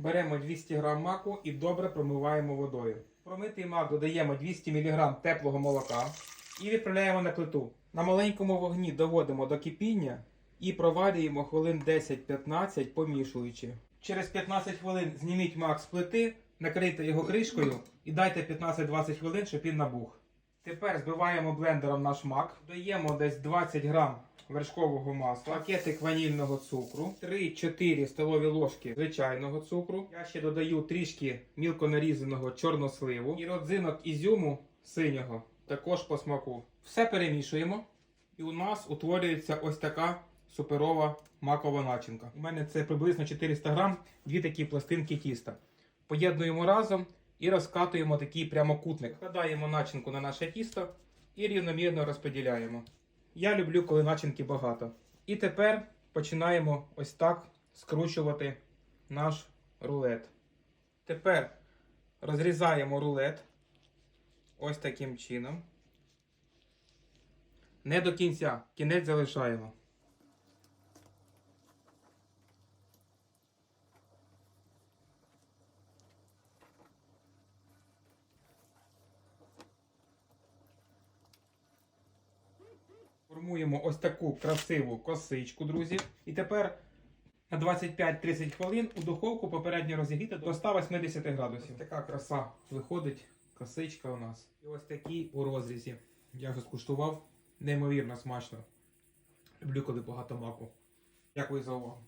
Беремо 200 г маку і добре промиваємо водою. Промитий мак додаємо 200 мг теплого молока і відправляємо на плиту. На маленькому вогні доводимо до кипіння і проварюємо хвилин 10-15, помішуючи. Через 15 хвилин зніміть мак з плити, накрийте його кришкою і дайте 15-20 хвилин, щоб він набух. Тепер збиваємо блендером наш мак, додаємо десь 20 грам вершкового масла, пакетик ванільного цукру, 3-4 столові ложки звичайного цукру. Я ще додаю трішки мілко нарізаного чорносливу і родзинок ізюму синього, також по смаку. Все перемішуємо, і у нас утворюється ось така суперова макова начинка. У мене це приблизно 400 грам, дві такі пластинки тіста. Поєднуємо разом і розкатуємо такий прямокутник. Вкладаємо начинку на наше тісто і рівномірно розподіляємо. Я люблю, коли начинки багато. І тепер починаємо ось так скручувати наш рулет. Тепер розрізаємо рулет ось таким чином. Не до кінця, кінець залишаємо. Формуємо ось таку красиву косичку, друзі. І тепер на 25-30 хвилин у духовку попередньо розігріти до 180 градусів. Така краса виходить, косичка у нас. І ось такі у розрізі. Я вже скуштував. Неймовірно смачно. Люблю, коли багато маку. Дякую за увагу.